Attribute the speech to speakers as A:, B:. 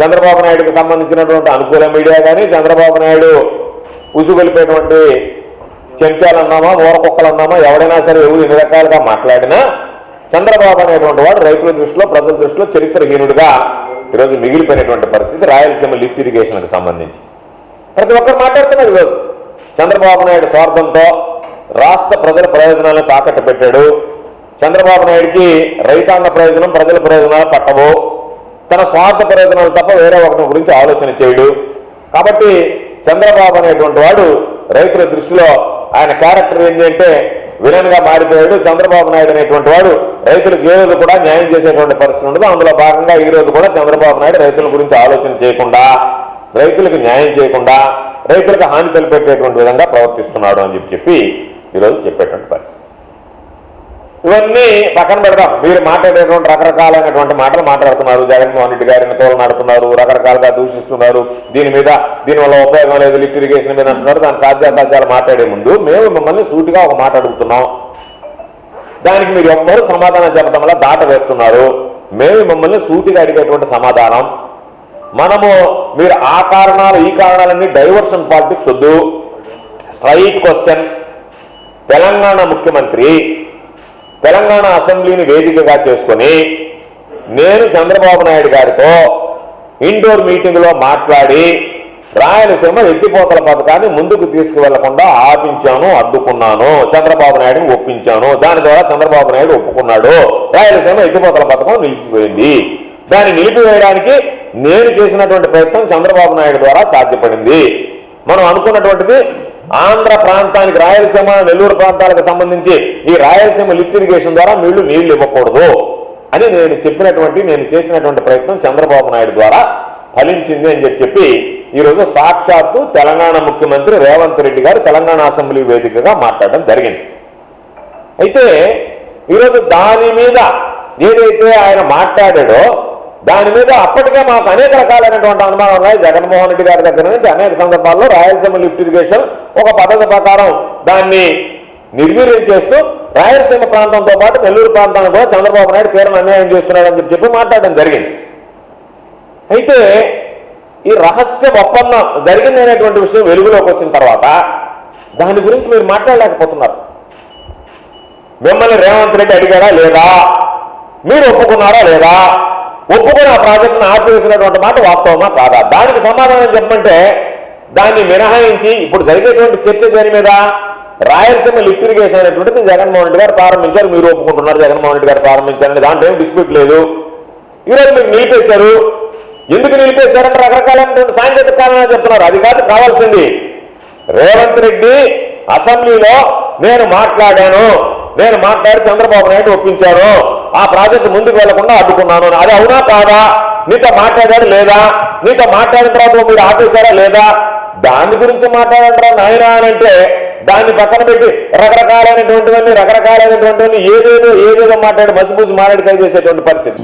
A: చంద్రబాబు నాయుడుకి సంబంధించినటువంటి అనుకూల మీడియా కానీ చంద్రబాబు నాయుడు ఉసుగొలిపేటువంటి చెంచాలు అన్నామా ఊరకుక్కలు అన్నామా ఎవడైనా సరే ఎవరు ఎన్ని రకాలుగా మాట్లాడినా చంద్రబాబు అనేటువంటి వాడు రైతుల దృష్టిలో ప్రజల దృష్టిలో చరిత్రహీనుడిగా ఈరోజు మిగిలిపోయినటువంటి పరిస్థితి రాయలసీమ లిఫ్ట్ ఇరిగేషన్కి సంబంధించి. ప్రతి ఒక్కరు మాట్లాడుతున్నారు ఈరోజు. చంద్రబాబు నాయుడు స్వార్థంతో రాష్ట్ర ప్రజల ప్రయోజనాలను తాకట్టు పెట్టాడు. చంద్రబాబు నాయుడికి రైతాంగ ప్రయోజనం ప్రజల ప్రయోజనాలు పట్టవు. తన స్వార్థ ప్రయోజనాలు తప్ప వేరే ఒకటి గురించి ఆలోచన చేయడు. కాబట్టి చంద్రబాబు అనేటువంటి వాడు రైతుల దృష్టిలో ఆయన క్యారెక్టర్ ఏంటి అంటే విలన్గా మారిపోయాడు. చంద్రబాబు నాయుడు అనేటువంటి వాడు రైతులకు ఏ రోజు కూడా న్యాయం చేసేటువంటి పరిస్థితి ఉండదు. అందులో భాగంగా ఈ రోజు కూడా చంద్రబాబు నాయుడు రైతుల గురించి ఆలోచన చేయకుండా రైతులకు న్యాయం చేయకుండా రైతులకు హాని తలపెట్టేటువంటి విధంగా ప్రవర్తిస్తున్నాడు అని చెప్పి చెప్పి ఈరోజు చెప్పేటువంటి పరిస్థితి. ఇవన్నీ పక్కన పెడదాం. మీరు మాట్లాడేటువంటి రకరకాలైనటువంటి మాటలు మాట్లాడుతున్నారు. జగన్మోహన్ రెడ్డి గారిని తోలనాడుతున్నారు రకరకాలుగా దూషిస్తున్నారు. దీని మీద దీనివల్ల ఉపయోగం లేదు లిఫ్ట్ ఇరిగేషన్ మీద అంటున్నారు. దాని సాధ్యాసాధ్యాలు మాట్లాడే ముందు మేము మిమ్మల్ని సూటిగా ఒక మాట అడుగుతున్నాం. దానికి మీరు ఎవ్వరూ సమాధానం చెప్పడం వల్ల దాట వేస్తున్నారు. మేము మిమ్మల్ని సూటిగా అడిగేటువంటి సమాధానం. మనము మీరు ఆ కారణాలు ఈ కారణాలన్నీ డైవర్షన్ పాలిటిక్స్ వద్దు. Straight question. తెలంగాణ ముఖ్యమంత్రి తెలంగాణ అసెంబ్లీని వేదికగా చేసుకొని నేను చంద్రబాబు నాయుడు గారితో ఇండోర్ మీటింగ్లో మాట్లాడి రాయలసీమ ఎత్తిపోతల పథకాన్ని ముందుకు తీసుకువెళ్ళకుండా ఆపించాను అడ్డుకున్నాను. చంద్రబాబు నాయుడుని ఒప్పించాను. దాని ద్వారా చంద్రబాబు నాయుడు ఒప్పుకున్నాడు. రాయలసీమ ఎత్తిపోతల పథకం నిలిచిపోయింది. దాన్ని నిలిపివేయడానికి నేను చేసినటువంటి ప్రయత్నం చంద్రబాబు నాయుడు ద్వారా సాధ్యపడింది. మనం అనుకున్నటువంటిది ఆంధ్ర ప్రాంతానికి రాయలసీమ నెల్లూరు ప్రాంతాలకు సంబంధించి ఈ రాయలసీమ లిఫ్ట్ ఇరిగేషన్ ద్వారా నీళ్ళు నీళ్ళు ఇవ్వకూడదు అని నేను చెప్పినటువంటి నేను చేసినటువంటి ప్రయత్నం చంద్రబాబు నాయుడు ద్వారా ఫలించింది అని చెప్పి ఈరోజు సాక్షాత్తు తెలంగాణ ముఖ్యమంత్రి రేవంత్ రెడ్డి గారు తెలంగాణ అసెంబ్లీ వేదికగా మాట్లాడడం జరిగింది. అయితే ఈరోజు దాని మీద ఏదైతే ఆయన మాట్లాడాడో దాని మీద అప్పటికే మాకు అనేక రకాలైనటువంటి అనుమానాలు ఉన్నాయి. జగన్మోహన్ రెడ్డి గారి దగ్గర నుంచి అనేక సందర్భాల్లో రాయలసీమ లిఫ్ట్ ఇరిగేషన్ ఒక పద్ధతి ప్రకారం దాన్ని నిర్వీర్యం చేస్తూ రాయలసీమ ప్రాంతంతో పాటు నెల్లూరు ప్రాంతాన్ని కూడా చంద్రబాబు నాయుడు తీవ్ర అన్యాయం చేస్తున్నాడని చెప్పి చెప్పి మాట్లాడడం జరిగింది. అయితే ఈ రహస్య ఒప్పందం జరిగింది అనేటువంటి విషయం వెలుగులోకి వచ్చిన తర్వాత దాని గురించి మీరు మాట్లాడలేకపోతున్నారు. మిమ్మల్ని రేవంత్ రెడ్డి అడిగారా లేదా? మీరు ఒప్పుకున్నారా లేదా? ఒప్పుకొని ఆ ప్రాజెక్టును ఆపివేసినటువంటి మాట వాస్తవమా కాదా? దానికి సమాధానం చెప్పమంటే దాన్ని మినహాయించి ఇప్పుడు జరిగేటువంటి చర్చ దేని మీద? రాయలసీమ లిఫ్ట్ ఇరిగేషన్ అనేటువంటిది జగన్మోహన్ రెడ్డి గారు ప్రారంభించారు. మీరు ఒప్పుకుంటున్నారు జగన్మోహన్ రెడ్డి గారు ప్రారంభించారని దాంట్లో ఏం డిస్ప్యూట్ లేదు. ఈరోజు మీరు నిలిపేశారు. ఎందుకు నిలిపేశారంటే రకరకాలైనటువంటి సాంకేతిక కారణాలు చెప్తున్నారు. అది కాదు కావాల్సింది. రేవంత్ రెడ్డి అసెంబ్లీలో నేను మాట్లాడాను. నేను మాట్లాడి చంద్రబాబు నాయుడు ఒప్పించాను. ఆ ప్రాజెక్టు ముందుకు వెళ్ళకుండా అడ్డుకున్నాను. అది అవునా కాదా? నీతో మాట్లాడాడు లేదా? నీతో మాట్లాడిన తర్వాత మీరు ఆపేశారా లేదా? దాని గురించి మాట్లాడంటారా నాయనా అని అంటే దాన్ని పక్కన పెట్టి రకరకాలైనటువంటివన్నీ రకరకాలైనటువంటివన్నీ ఏదేదో ఏదేదో మాట్లాడి మసిపూసి మాట్లాడి చేసేటువంటి పరిస్థితి.